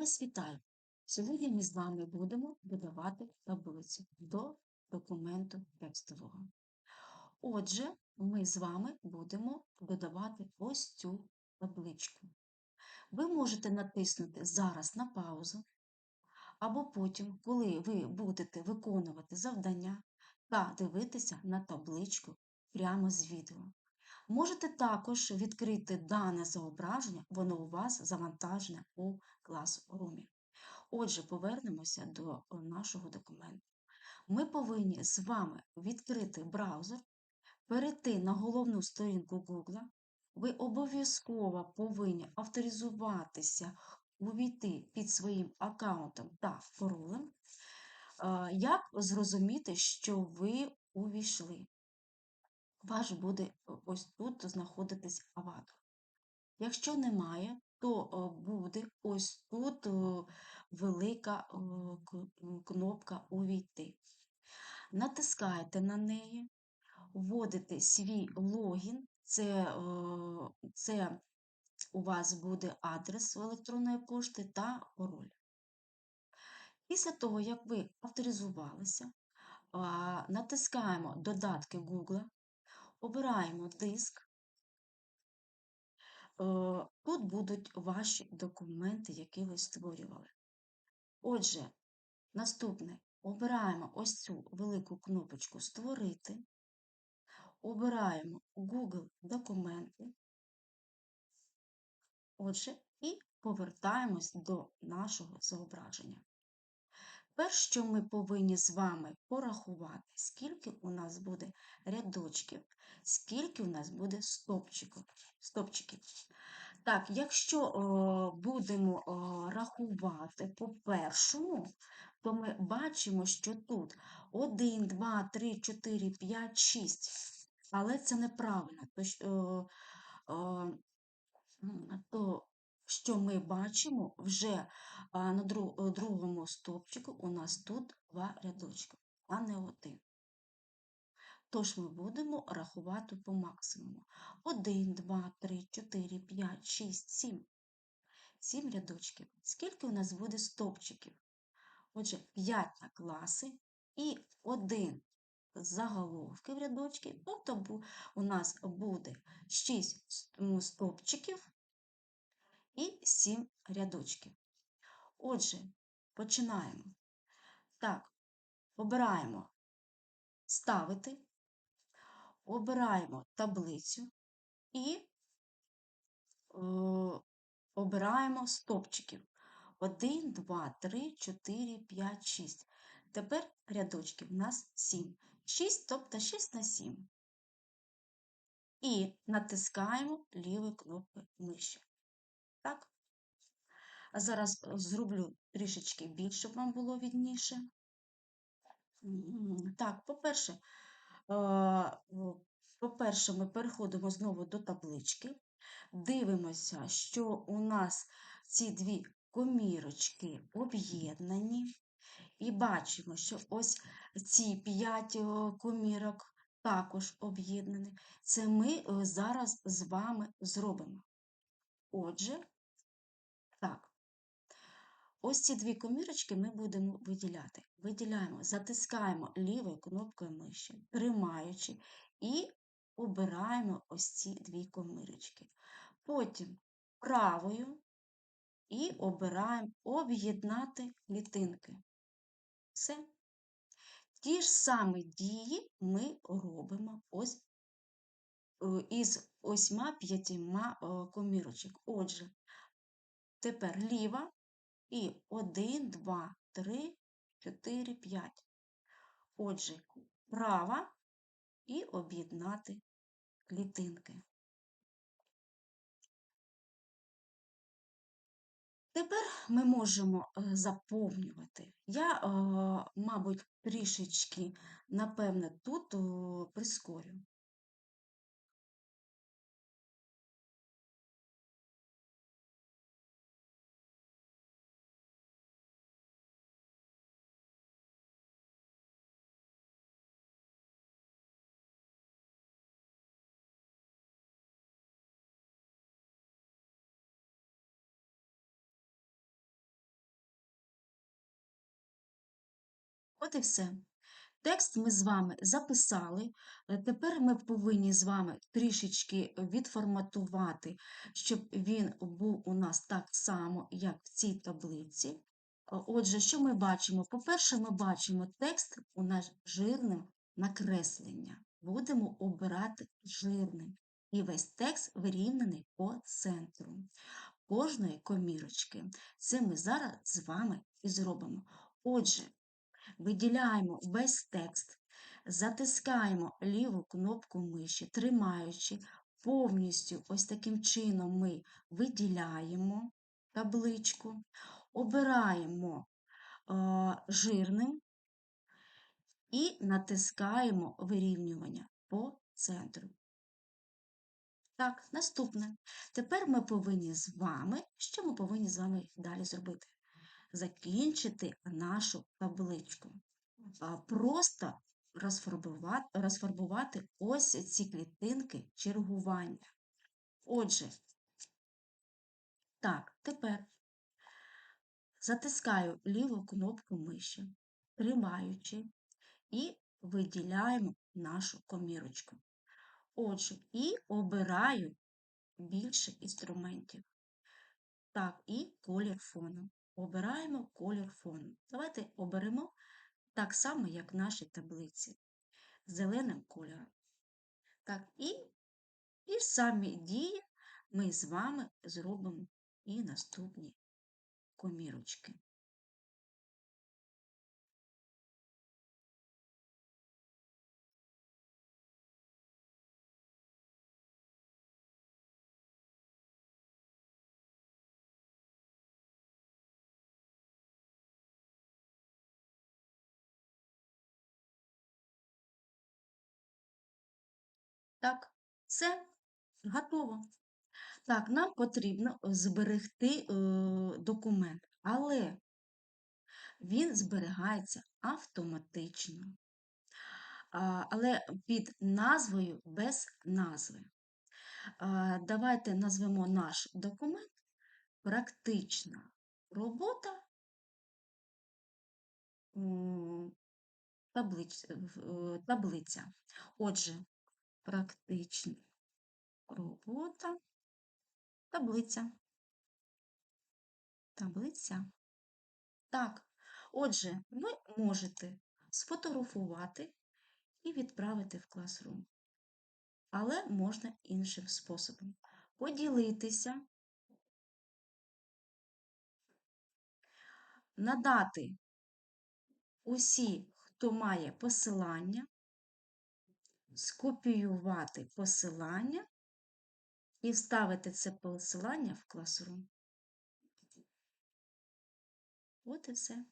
вас вітаю! Сьогодні ми з вами будемо додавати таблицю до документу текстового. Отже, ми з вами будемо додавати ось цю табличку. Ви можете натиснути зараз на паузу, або потім, коли ви будете виконувати завдання та дивитися на табличку прямо з відео. Можете також відкрити дане зображення, воно у вас завантажене у клас-румі. Отже, повернемося до нашого документу. Ми повинні з вами відкрити браузер, перейти на головну сторінку Google. Ви обов'язково повинні авторизуватися, увійти під своїм аккаунтом та паролем. Як зрозуміти, що ви увійшли? Ваш буде ось тут знаходитись аватар. Якщо немає, то буде ось тут велика кнопка Увійти. Натискаєте на неї, вводите свій логін, це, це у вас буде адрес електронної пошти та пароль. Після того, як ви авторизувалися, натискаємо додатки Google, обираємо диск. Е, тут будуть ваші документи, які ви створювали. Отже, наступне обираємо ось цю велику кнопочку Створити, обираємо Google документи. Отже, і повертаємось до нашого зображення. Перш що ми повинні з вами порахувати, скільки у нас буде рядочків, скільки у нас буде стопчиків. стопчиків. Так, якщо о, будемо о, рахувати по першому, то ми бачимо, що тут 1, 2, 3, 4, 5, 6. Але це неправильно. То, о, о, то що ми бачимо вже на другому стовпчику у нас тут два рядочки, а не один. Тож ми будемо рахувати по максимуму. 1, 2, 3, 4, 5, 6, 7. 7 рядочків. Скільки у нас буде стовпчиків? Отже, 5 на класи і 1 заголовки в рядочки, тобто у нас буде 6 стовпчиків і 7 рядочків. Отже, починаємо. Так, обираємо ставити, обираємо таблицю і е, обираємо стопчиків. 1, 2, 3, 4, 5, 6. Тепер рядочків у нас 7. 6, тобто 6 на 7. І натискаємо лівою кнопкою миші. Так? А зараз е, зроблю трішечки більше, щоб вам було відніше. Так, по-перше, е, по-перше, ми переходимо знову до таблички, дивимося, що у нас ці дві комірочки об'єднані, і бачимо, що ось ці п'ять е, комірок також об'єднані. Це ми зараз з вами зробимо. Отже, так, ось ці дві комірочки ми будемо виділяти. Виділяємо, затискаємо лівою кнопкою миші, тримаючи, і обираємо ось ці дві комірочки. Потім правою і обираємо об'єднати клітинки. Все. Ті ж самі дії ми робимо ось Е, із осьма п'ятьма е, комірочок. Отже, тепер ліва і 1, 2, 3, 4, 5. Отже, права і об'єднати клітинки. Тепер ми можемо е, заповнювати. Я, мабуть, трішечки, напевне, тут прискорю. От і все. Текст ми з вами записали. Е, Тепер ми повинні з вами трішечки відформатувати, щоб він був у нас так само, як в цій таблиці. Е, Отже, що ми бачимо? По-перше, ми бачимо текст у нас жирним накреслення. Будемо обирати жирним. І весь текст вирівнений по центру кожної комірочки. Це ми зараз з вами і зробимо. Отже, виділяємо весь текст, затискаємо ліву кнопку миші, тримаючи повністю ось таким чином ми виділяємо табличку, обираємо е, жирним і натискаємо вирівнювання по центру. Так, наступне. Тепер ми повинні з вами, що ми повинні з вами далі зробити? Закінчити нашу табличку. Просто розфарбувати, розфарбувати ось ці клітинки чергування. Отже, так, тепер затискаю ліву кнопку миші, тримаючи, і виділяємо нашу комірочку. Отже, і обираю більше інструментів. Так, і колір фону. Обираємо колір фону. Давайте оберемо так само, як в нашій таблиці, зеленим кольором. Так, і і самі дії ми з вами зробимо і наступні комірочки. Так, все готово. Так, нам потрібно зберегти е, документ, але він зберігається автоматично. А, але під назвою без назви. А, давайте назвемо наш документ практична робота е, таблиця. Отже, практична робота, таблиця. Таблиця. Так, отже, ви можете сфотографувати і відправити в класрум. Але можна іншим способом. Поділитися, надати усі, хто має посилання, скопіювати посилання і вставити це посилання в класрум. От і все.